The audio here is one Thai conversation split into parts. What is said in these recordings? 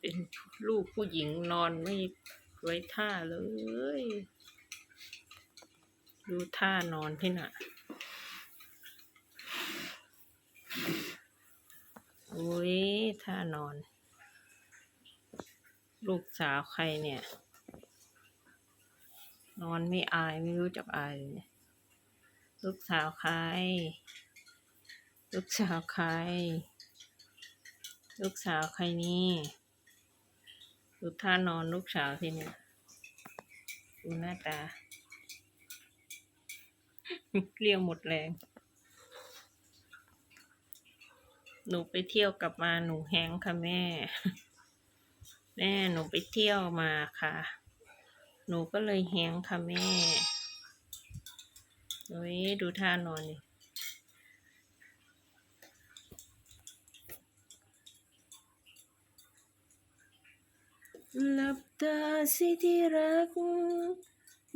เป็นลูกผู้หญิงนอนไม่ไว้ท่าเลย ดูท่านอนที่น่ะ โอ้ยท่านอน ลูกสาวใครเนี่ย นอนไม่อายไม่รู้จักอายเลยเนี่ยลูกสาวใคร ลูกสาวใคร ลูกสาวใครนี่ ดูท่านอนลูกสาวที่เนี่ยดูหน้าตา เรียวหมดแรง หนูไปเที่ยวกลับมาหนูแห้งค่ะแม่ แม่หนูไปเที่ยวมาค่ะ หนูก็เลยแห้งค่ะแม่ดูท่านอนดิ หลับตาสิที่รัก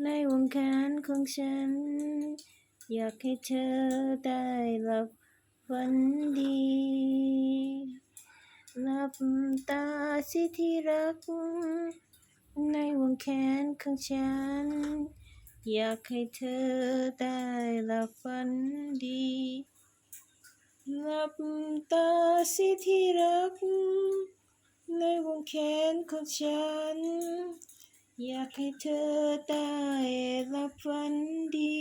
ในวงการของฉัน อยากให้เธอได้หลับฝันดีหลับตาสิที่รัก ในวงแขนของฉัน อยากให้เธอได้หลับฝันดีหลับตาสิที่รัก ในวงแขนของฉัน อยากให้เธอได้หลับฝันดี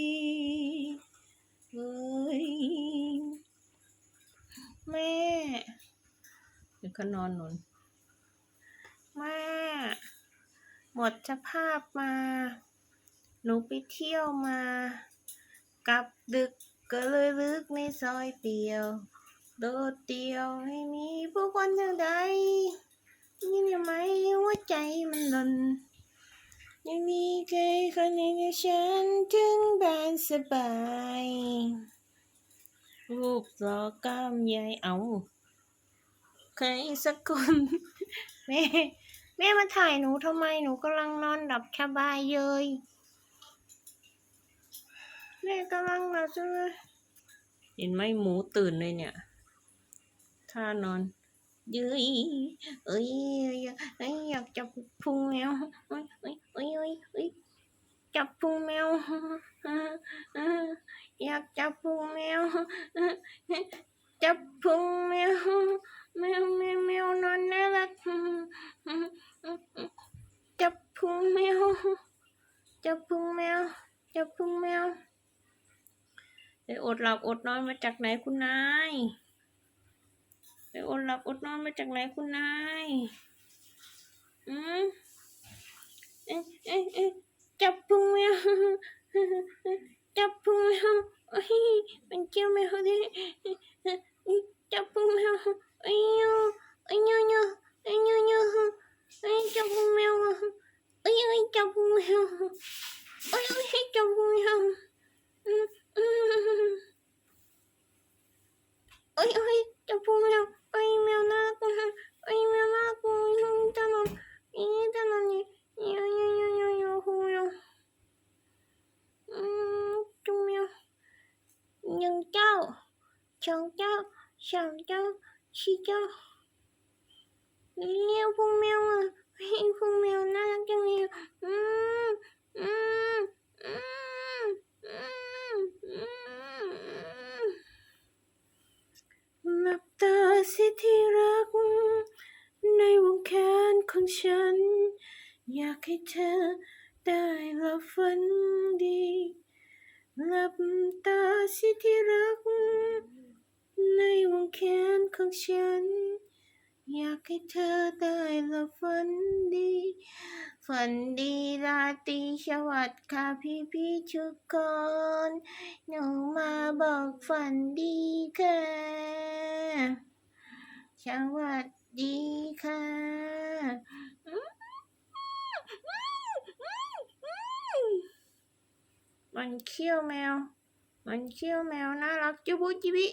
เฮ้ยแม่เดี๋ยวก็นอนหนุนแม่หมดสภาพมา หนูไปเที่ยวมา กลับดึกก็เลยลึกในซอยเปียว โดดเดียวไม่มีผู้คนทางใด ยิ่งทำไมหัวใจมันหล่นยังมีใครคนหนึ่งให้ฉันถึงบ้านสบายรูปรอกล้ามใหญ่เอาใครสักคนแม่แม่มาถ่ายหนูทำไมหนูกำลังนอนหลับสบายเลยแม่กำลังหลับสบายเห็นไหมหมูตื่นเลยเนี่ยท่านอน ยืยเอ้ยเอ้ยอยากจับพุงแมวเอ้ยเอ้ยเอ้ยเอ้ยเอ้ยจับพุงแมวอยากจับพุงแมวจับพุงแมวแมวแมวแมวนอนน่ารักจับพุงแมวจับพุงแมวจับพุงแมวไปอดหลับอดนอนมาจากไหนคุณนาย ไปอดหลับอดนอนมาจากไหนคุณนาย อืมเอ๊ะเอ๊ะเอ๊ะจับพุงแมวจับพุงแมวเอ้ยมันเจ้าแมวดิจับพุงแมวเอ้ยเอ้ยเอ้ยเอ้ยเอ้ยเอ้ยเอ้ยจับพุงแมวเอ้ยเอ้ยจับพุงแมวเอ้ยเอ้ยจับพุงแมวอืมอืมเอ้ยเอ้ อีตาหนอนนี่ยายายายายาหูยาอืมจุงแมวหนึ่งเจ้าสองเจ้าสามเจ้าสี่เจ้าเลี้ยวพุงแมวอะเฮ้ยพุงแมวน่ารักจังเลยอืมอืมอืมอืมอืมหลับตาสิที่รัก ในวงแขนของฉัน อยากให้เธอได้หลับฝันดีหลับตาสิที่รัก ในวงแขนของฉัน อยากให้เธอได้หลับฝันดีฝันดีราตรีสวัสดิ์ค่ะพี่พี่ทุกคน หนูมาบอกฝันดีค่ะ สวัสดีค่ะ มันเขี้ยวแมว มันเขี้ยวแมวน่ารักจุบุจิบิ